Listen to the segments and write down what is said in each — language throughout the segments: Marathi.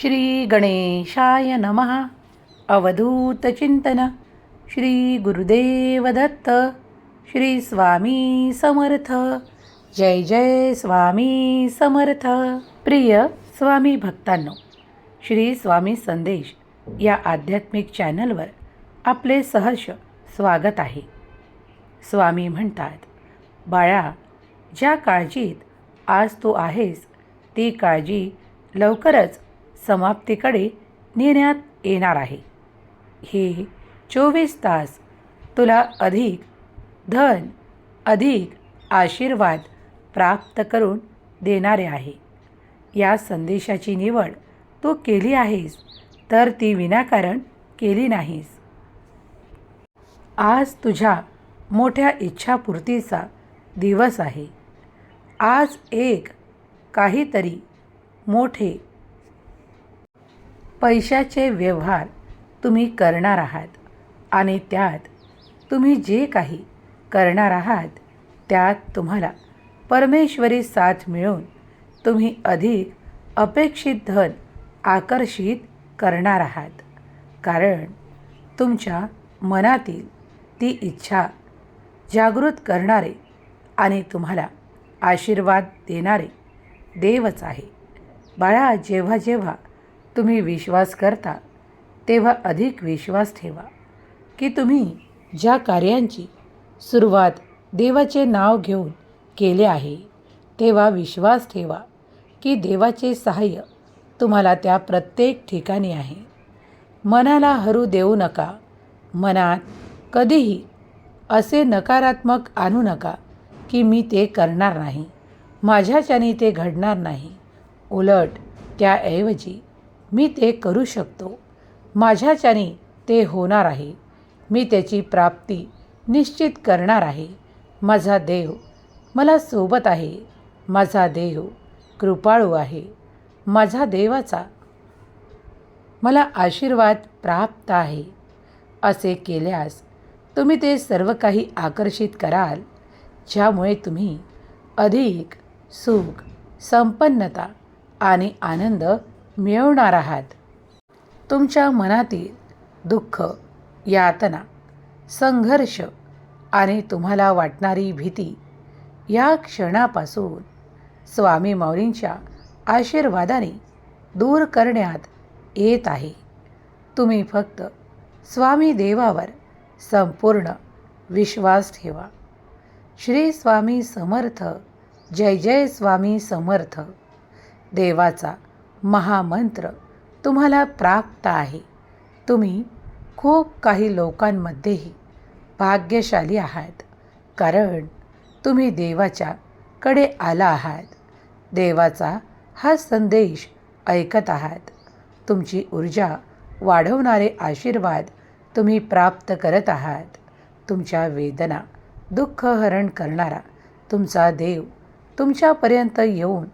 श्री गणेशाय नमः। अवधूतचिंतन श्री गुरुदेव दत्त श्री स्वामी समर्थ। जय जय स्वामी समर्थ। प्रिय स्वामी भक्तांनो श्री स्वामी संदेश या आध्यात्मिक चॅनलवर आपले सहर्ष स्वागत आहे. स्वामी म्हणतात बाळा ज्या काळजीत आज तू आहेस ती काळजी लवकरच समाप्तीकडे नेण्यात येणार आहे. हे चोवीस तास तुला अधिक धन अधिक आशीर्वाद प्राप्त करून देणारे आहे. या संदेशाची निवड तू केली आहेस तर ती विनाकारण केली नाहीस. आज तुझ्या मोठ्या इच्छापूर्तीचा दिवस आहे. आज एक काहीतरी मोठे पैशाचे व्यवहार तुम्ही करणार आहात आणि त्यात तुम्ही जे काही करणार आहात त्यात तुम्हाला परमेश्वरी साथ मिळून तुम्ही अधिक अपेक्षित धन आकर्षित करणार आहात. कारण तुमच्या मनातील ती इच्छा जागृत करणारे आणि तुम्हाला आशीर्वाद देणारे देवच आहे. बाळा जेव्हा जेव्हा तुम्ही विश्वास करता तेव्हा अधिक विश्वास ठेवा की तुम्ही ज्या कार्यांची सुरुवात देवाचे नाव घेऊन केले आहे तेव्हा विश्वास ठेवा की देवाचे सहाय्य तुम्हाला त्या प्रत्येक ठिकाणी आहे. मनाला हरू देऊ नका मनात कधीही असे नकारात्मक आणू नका की मी ते करणार नाही माझ्याच्याने ते घडणार नाही. उलट त्याऐवजी मी ते करू शकतो. माझ्याच्याने ते होणार आहे. मी त्याची प्राप्ती निश्चित करणार आहे. माझा देव मला सोबत आहे. माझा देव कृपाळू आहे. माझा देवाचा मला आशीर्वाद प्राप्त आहे. असे केल्यास तुम्ही ते सर्व काही आकर्षित कराल ज्यामुळे तुम्ही अधिक सुख संपन्नता आणि आनंद मिळवणार आहात. तुमच्या मनातील दुःख यातना संघर्ष आणि तुम्हाला वाटणारी भीती या क्षणापासून स्वामी माऊलींच्या आशीर्वादाने दूर करण्यात येत आहे. तुम्ही फक्त स्वामी देवावर संपूर्ण विश्वास ठेवा. श्री स्वामी समर्थ जय जय स्वामी समर्थ. देवाचा महामंत्र तुम्हाला प्राप्त आहे. तुम्ही खूप काही लोकांमध्येही भाग्यशाली आहात. कारण तुम्ही देवाच्या कडे आला आहात. देवाचा हा संदेश ऐकत आहात. तुमची ऊर्जा वाढवणारे आशीर्वाद तुम्ही प्राप्त करत आहात. तुमच्या वेदना दुःख हरण करणारा तुमचा देव तुमच्यापर्यंत येऊन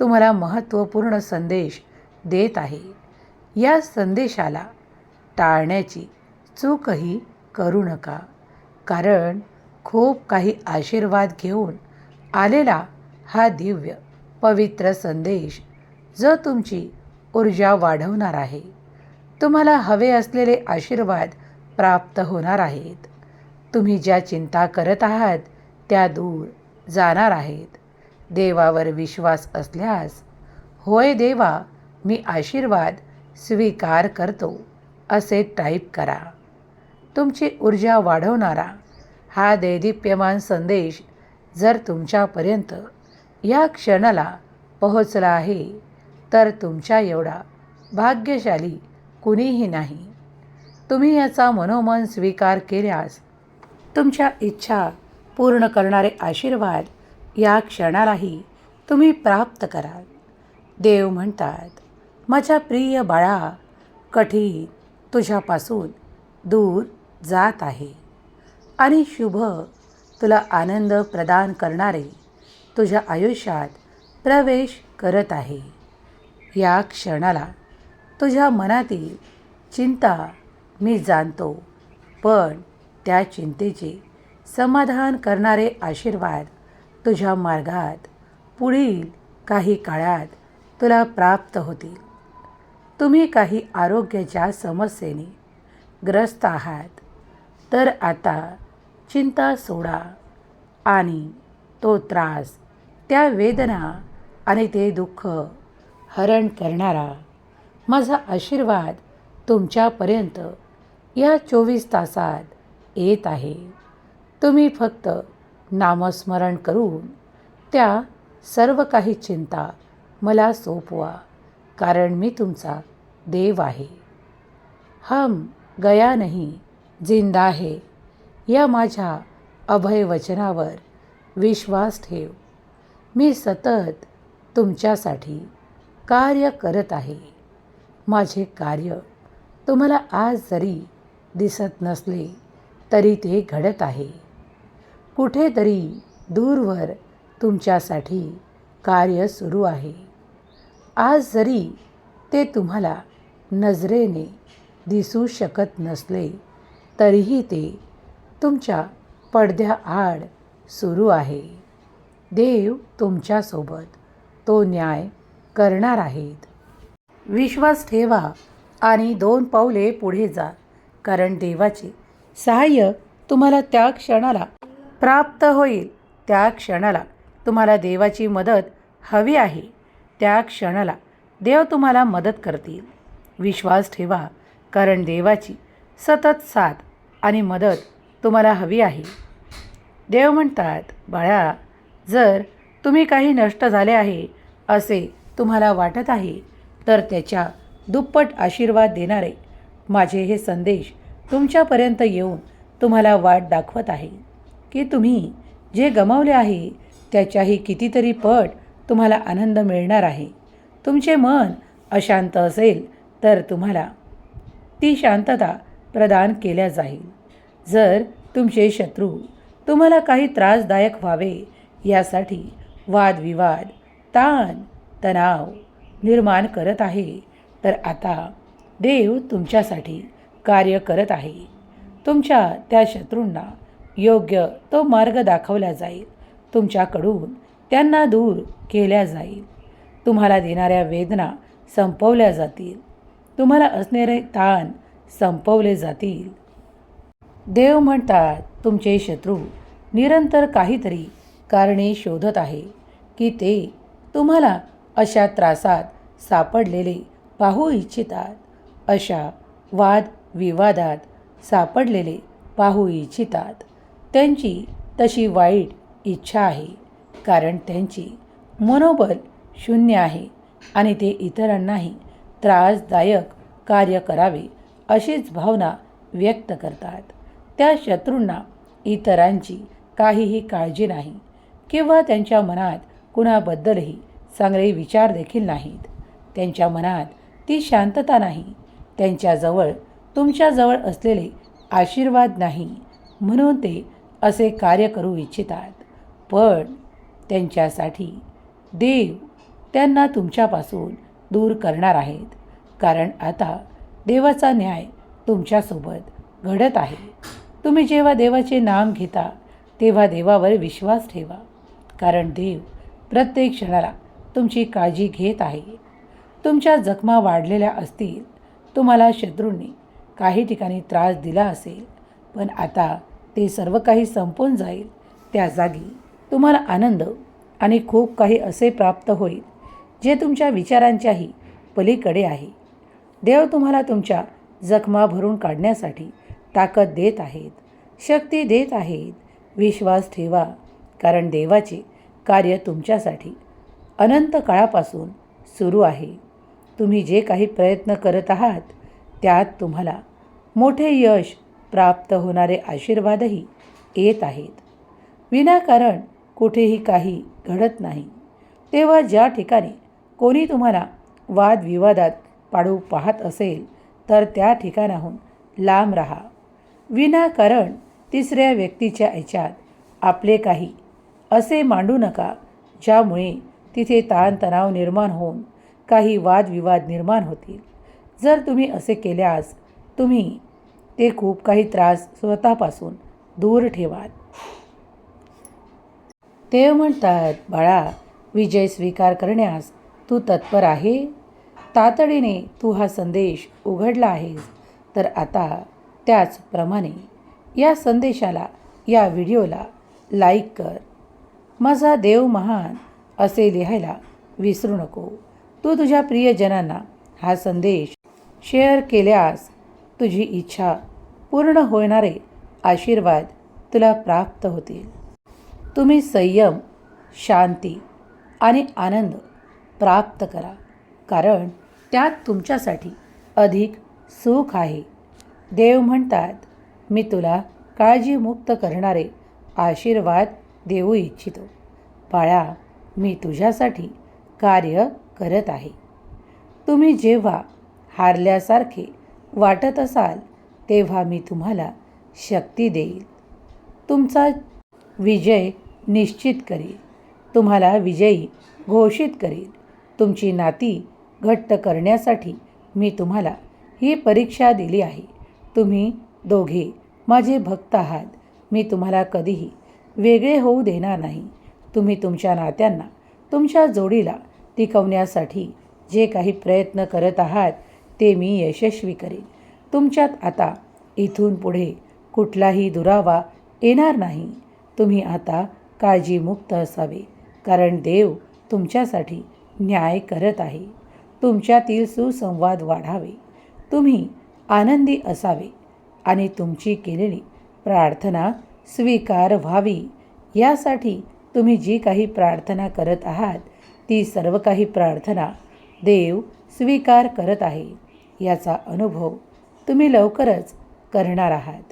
तुम्हाला महत्त्वपूर्ण संदेश देत आहे. या संदेशाला टाळण्याची चूकही करू नका. कारण खूप काही आशीर्वाद घेऊन आलेला हा दिव्य पवित्र संदेश जो तुमची ऊर्जा वाढवणार आहे. तुम्हाला हवे असलेले आशीर्वाद प्राप्त होणार आहेत. तुम्ही ज्या चिंता करत आहात त्या दूर जाणार आहेत. देवावर विश्वास असल्यास होय देवा मी आशीर्वाद स्वीकार करतो असे टाईप करा. तुमची ऊर्जा वाढवणारा हा दैदिप्यमान संदेश जर तुमच्यापर्यंत या क्षणाला पोहोचला आहे तर तुमच्या एवढा भाग्यशाली कुणीही नाही. तुम्ही याचा मनोमन स्वीकार केल्यास तुमच्या इच्छा पूर्ण करणारे आशीर्वाद या क्षणालाही तुम्ही प्राप्त कराल. देव म्हणतात माझ्या प्रिय बाळा कठीण तुझ्यापासून दूर जात आहे. आणि शुभ तुला आनंद प्रदान करणारे तुझ्या आयुष्यात प्रवेश करत आहे. या क्षणाला तुझ्या मनातील चिंता मी जाणतो पण त्या चिंतेचे समाधान करणारे आशीर्वाद तुझ्या मार्गात पुढील काही काळात तुला प्राप्त होतील. तुम्ही काही आरोग्याच्या समस्येने ग्रस्त आहात. तर आता चिंता सोडा आणि तो त्रास त्या वेदना आणि ते दुःख हरण करणारा माझा आशीर्वाद तुमच्यापर्यंत या चोवीस तासात येत आहे. तुम्ही फक्त नामस्मरण करून त्या सर्व काही चिंता मला सोपवा कारण मी तुमचा देव आहे. हम गया नाही जिंदा आहे या माझ्या अभय वचनावर विश्वास ठेव. मी सतत तुमच्यासाठी कार्य करत आहे. माझे कार्य तुम्हाला आज जरी दिसत नसले तरी ते घडत आहे. कुठेतरी दूरवर तुमच्यासाठी कार्य सुरू आहे. आज जरी ते तुम्हाला नजरेने दिसू शकत नसले तरीही ते तुमच्या पडद्याआड सुरू आहे. देव तुमच्यासोबत तो न्याय करणार आहेत. विश्वास ठेवा आणि दोन पावले पुढे जा कारण देवाचे सहाय्य तुम्हाला त्या क्षणाला प्राप्त होईल त्या क्षणाला. तुम्हाला देवाची मदत हवी आहे. त्या क्षणाला देव तुम्हाला मदत करतील. विश्वास ठेवा कारण देवाची सतत साथ आणि मदत तुम्हाला हवी आहे. देव म्हणतात बाळा जर तुम्ही काही नष्ट झाले आहे असे तुम्हाला वाटत आहे तर त्याच्या दुप्पट आशीर्वाद देणारे माझे हे संदेश तुमच्यापर्यंत येऊन तुम्हाला वाट दाखवत आहे. की तुम्ही जे गमावले आहे त्याच्याही कितीतरी पट तुम्हाला आनंद मिळणार आहे. तुमचे मन अशांत असेल तर तुम्हाला ती शांतता प्रदान केल्या जाईल. जर तुमचे शत्रू तुम्हाला काही त्रासदायक व्हावे यासाठी वादविवाद ताण तणाव निर्माण करत आहे तर आता देव तुमच्यासाठी कार्य करत आहे. तुमच्या त्या शत्रूंना योग्य तो मार्ग दाखवला जाईल. तुमच्याकडून त्यांना दूर केल्या जाईल. तुम्हाला देणाऱ्या वेदना संपवल्या जातील. तुम्हाला असणारे ताण संपवले जातील. देव म्हणतात तुमचे शत्रू निरंतर काहीतरी कारणे शोधत आहे की ते तुम्हाला अशा त्रासात सापडलेले पाहू इच्छितात. अशा वाद विवादात सापडलेले पाहू इच्छितात. त्यांची तशी वाईट इच्छा आहे कारण त्यांची मनोबल शून्य आहे आणि ते इतरांनाही त्रासदायक कार्य करावे अशीच भावना व्यक्त करतात. त्या शत्रूंना इतरांची काहीही काळजी नाही किंवा त्यांच्या मनात कुणाबद्दलही चांगले विचार देखील नाहीत. त्यांच्या मनात ती शांतता नाही त्यांच्याजवळ तुमच्याजवळ असलेले आशीर्वाद नाही म्हणून ते असे कार्य करू इच्छितात. पण त्यांच्यासाठी देव त्यांना तुमच्यापासून दूर करणार आहेत. कारण आता देवाचा न्याय तुमच्यासोबत घडत आहे. तुम्ही जेव्हा देवाचे नाम घेता तेव्हा देवावर विश्वास ठेवा. कारण देव प्रत्येक क्षणाला तुमची काळजी घेत आहे. तुमच्या जखमा वाढलेल्या असतील तुम्हाला शत्रूंनी काही ठिकाणी त्रास दिला असेल पण आता ते सर्व काही संपून जाईल. त्या जागी तुम्हाला आनंद आणि खूप काही असे प्राप्त होईल जे तुमच्या विचारांच्याही पलीकडे आहे. देव तुम्हाला तुमच्या जखमा भरून काढण्यासाठी ताकद देत आहेत शक्ती देत आहेत. विश्वास ठेवा कारण देवाचे कार्य तुमच्यासाठी अनंत काळापासून सुरू आहे. तुम्ही जे काही प्रयत्न करत आहात त्यात तुम्हाला मोठे यश प्राप्त होणारे आशीर्वादही येत आहेत. विनाकारण कुठेही काही घडत नाही. तेव्हा ज्या ठिकाणी कोणी तुम्हाला वादविवादात पाडू पाहत असेल तर त्या ठिकाणाहून लांब राहा. विनाकारण तिसऱ्या व्यक्तीच्या याच्यात आपले काही असे मांडू नका ज्यामुळे तिथे ताणतणाव निर्माण होऊन काही वादविवाद निर्माण होतील. जर तुम्ही असे केल्यास तुम्ही ते खूप काही त्रास स्वतःपासून दूर ठेवाल ते म्हणतात बाळा विजय स्वीकार करण्यास तू तत्पर आहे. तातडीने तू हा संदेश उघडला आहेस. तर आता त्याचप्रमाणे या संदेशाला या व्हिडिओला लाईक कर. माझा देव महान असे लिहायला विसरू नको. तू तुझ्या प्रियजनांना हा संदेश शेअर केल्यास तुझी इच्छा पूर्ण होणारे आशीर्वाद तुला प्राप्त होतील. तुम्ही संयम शांती आणि आनंद प्राप्त करा. कारण त्यात तुमच्यासाठी अधिक सुख आहे. देव म्हणतात मी तुला काळजीमुक्त करणारे आशीर्वाद देऊ इच्छितो. बाळा मी तुझ्यासाठी कार्य करत आहे. तुम्ही जेव्हा हारल्यासारखे वाटत असाल तेव्हा मी तुम्हाला शक्ती देईल. तुमचा विजय निश्चित करेल. तुम्हाला विजयी घोषित करेल. तुमची नाती घट्ट करण्यासाठी मी तुम्हाला ही परीक्षा दिली आहे. तुम्ही दोघे माझे भक्त आहात. मी तुम्हाला कधीही वेगळे होऊ देणार नाही. तुम्ही तुमच्या नात्यांना तुमच्या जोडीला टिकवण्यासाठी जे काही प्रयत्न करत आहात ते मी यशस्वी करेन. तुमच्यात आता इथून पुढे कुठलाही दुरावा येणार नाही. तुम्ही आता काळजीमुक्त असावे कारण देव तुमच्यासाठी न्याय करत आहे. तुमच्यातील सुसंवाद वाढावे. तुम्ही आनंदी असावे आणि तुमची केलेली प्रार्थना स्वीकार व्हावी. यासाठी तुम्ही जी काही प्रार्थना करत आहात ती सर्व काही प्रार्थना देव स्वीकार करत आहे. याचा अनुभव तुम्ही लवकरच करणार आहात.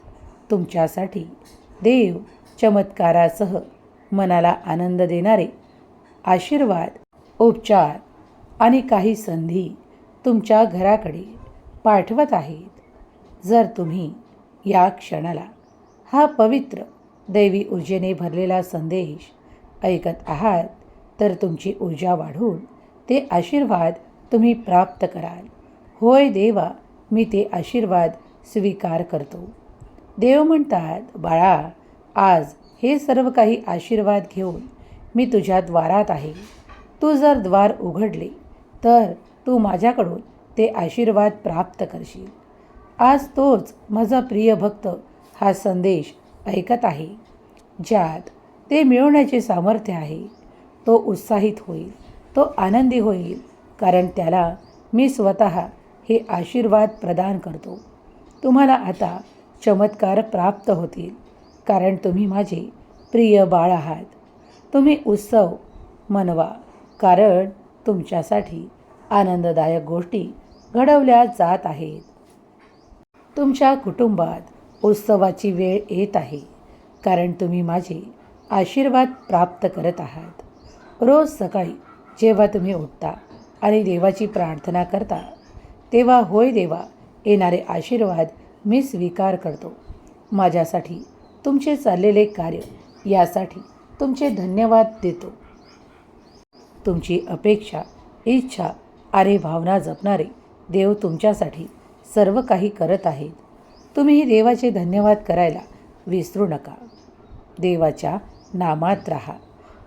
तुमच्यासाठी देव चमत्कारासह मनाला आनंद देणारे आशीर्वाद उपचार आणि काही संधी तुमच्या घराकडे पाठवत आहेत. जर तुम्ही या क्षणाला हा पवित्र दैवी ऊर्जेने भरलेला संदेश ऐकत आहात तर तुमची ऊर्जा वाढून ते आशीर्वाद तुम्ही प्राप्त कराल. होय देवा मी ते आशीर्वाद स्वीकार करतो. देव म्हणतात बाळा आज हे सर्व काही आशीर्वाद घेऊन मी तुझ्या द्वारात आहे. तू जर द्वार उघडले तर तू माझ्याकडून ते आशीर्वाद प्राप्त करशील. आज तोच माझा प्रिय भक्त हा संदेश ऐकत आहे ज्यात ते मिळवण्याचे सामर्थ्य आहे. तो उत्साहित होईल तो आनंदी होईल कारण त्याला मी स्वतः हे आशीर्वाद प्रदान करतो. तुम्हाला आता चमत्कार प्राप्त होतील. कारण तुम्ही माझे प्रिय बाळ आहात. तुम्ही उत्सव मनवा. कारण तुमच्यासाठी आनंददायक गोष्टी घडवल्या जात आहेत. तुमच्या कुटुंबात उत्सवाची वेळ येत आहे. कारण तुम्ही माझे आशीर्वाद प्राप्त करत आहात. रोज सकाळी जेव्हा तुम्ही उठता आणि देवाची प्रार्थना करता तेव्हा होय देवा येणारे आशीर्वाद मी स्वीकार करतो. माझ्यासाठी तुमचे चाललेले कार्य यासाठी तुमचे धन्यवाद देतो. तुमची अपेक्षा इच्छा अरे भावना जपणारे देव तुमच्यासाठी सर्व काही करत आहेत. तुम्ही देवाचे धन्यवाद करायला विसरू नका. देवाच्या नामात राहा.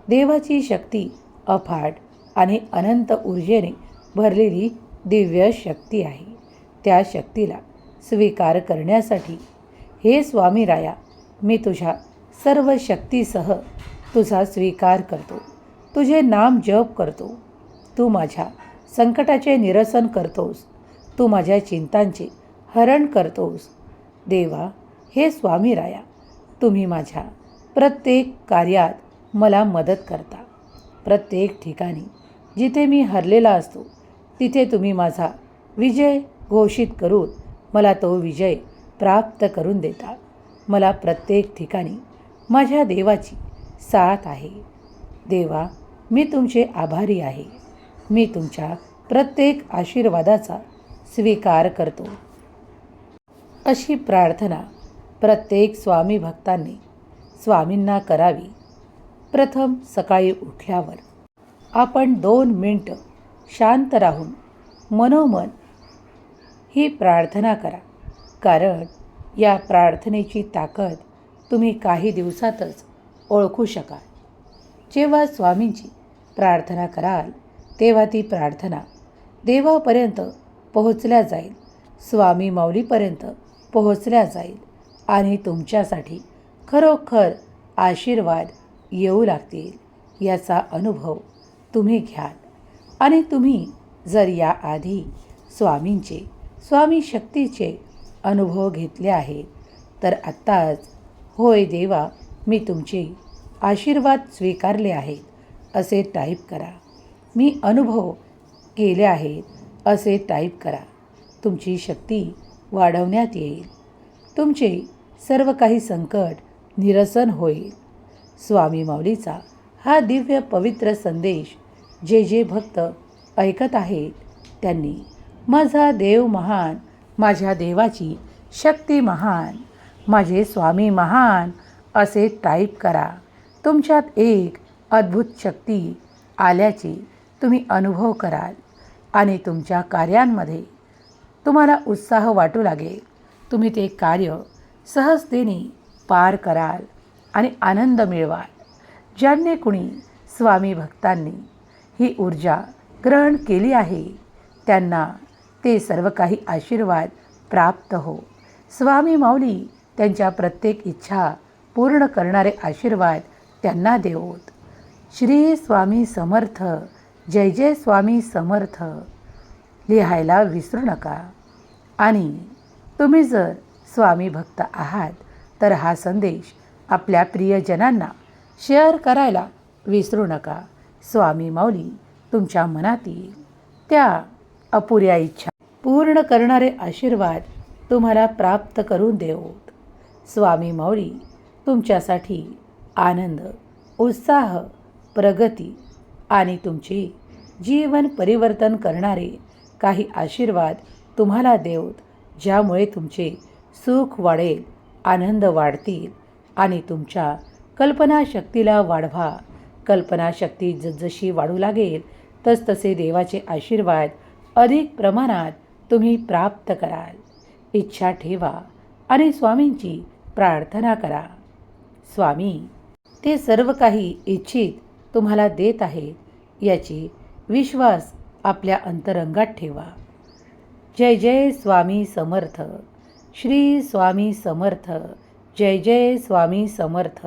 देवाची शक्ती अफाट आणि अनंत ऊर्जेने भरलेली दिव्य शक्ती आहे. त्या शक्तीला स्वीकार करण्यासाठी हे स्वामी राया मी तुझ्या सर्व शक्तीसह तुझा स्वीकार करतो. तुझे नाम जप करतो. तू माझ्या संकटाचे निरसन करतोस. तू माझ्या चिंतांचे हरण करतोस. देवा हे स्वामी राया तुम्ही माझ्या प्रत्येक कार्यात मला मदत करता. प्रत्येक ठिकाणी जिथे मी हरलेला असतो तिथे तुम्ही माझा विजय घोषित करून मला तो विजय प्राप्त करून देता. मला प्रत्येक ठिकाणी माझ्या देवाची साथ आहे. देवा मी तुमचे आभारी आहे. मी तुमच्या प्रत्येक आशीर्वादाचा स्वीकार करतो. अशी प्रार्थना प्रत्येक स्वामी भक्तांनी स्वामींना करावी. प्रथम सकाळी उठल्यावर आपण दोन मिनटं शांत राहून मनोमन ही प्रार्थना करा. कारण या प्रार्थनेची ताकद तुम्ही काही दिवसातच ओळखू शकाल. जेव्हा स्वामींची प्रार्थना कराल तेव्हा ती प्रार्थना देवापर्यंत पोहोचल्या जाईल. स्वामी माऊलीपर्यंत पोहोचल्या जाईल आणि तुमच्यासाठी खरोखर आशीर्वाद येऊ लागतील याचा अनुभव तुम्ही घ्याल. आणि तुम्ही जर याआधी स्वामींचे स्वामी शक्तीचे अनुभव घेतले आहेत तर आत्ताच होय देवा मी तुमचे आशीर्वाद स्वीकारले आहेत असे टाईप करा. मी अनुभव केले आहेत असे टाईप करा. तुमची शक्ती वाढवण्यात येईल. तुमचे सर्व काही संकट निरसन होईल. स्वामी माऊलीचा हा दिव्य पवित्र संदेश जे जे भक्त ऐकत आहेत त्यांनी माझा देव महान माझ्या देवाची शक्ती महान माझे स्वामी महान असे टाईप करा. तुमच्यात एक अद्भुत शक्ती आल्याची तुम्ही अनुभव कराल आणि तुमच्या कार्यांमध्ये तुम्हाला उत्साह वाटू लागेल. तुम्ही ते कार्य सहजतेने पार कराल आणि आनंद मिळवाल. ज्यांनी कुणी स्वामी भक्तांनी ही ऊर्जा ग्रहण केली आहे. त्यांना ते सर्व काही आशीर्वाद प्राप्त हो. स्वामी माऊली त्यांच्या प्रत्येक इच्छा पूर्ण करणारे आशीर्वाद त्यांना देवोत. श्री स्वामी समर्थ जय जय स्वामी समर्थ. लिहायला विसरू नका. आणि तुम्ही जर स्वामी भक्त आहात तर हा संदेश आपल्या प्रियजनांना शेअर करायला विसरू नका. स्वामी माऊली तुमच्या मनातील त्या अपुऱ्या इच्छा पूर्ण करणारे आशीर्वाद तुम्हाला प्राप्त करून देवोत. स्वामी माऊली तुमच्यासाठी आनंद उत्साह प्रगती आणि तुमची जीवन परिवर्तन करणारे काही आशीर्वाद तुम्हाला देवत ज्यामुळे तुमचे सुख वाढेल आनंद वाढतील आणि तुमच्या कल्पनाशक्तीला वाढवा. कल्पनाशक्ती जसजशी वाढू लागेल तसतसे देवाचे आशीर्वाद अधिक प्रमाणात तुम्ही प्राप्त कराल. इच्छा ठेवा आणि स्वामींची प्रार्थना करा. स्वामी ते सर्व काही इच्छित तुम्हाला देत आहेत याची विश्वास आपल्या अंतरंगात ठेवा. जय जय स्वामी समर्थ. श्री स्वामी समर्थ. जय जय स्वामी समर्थ.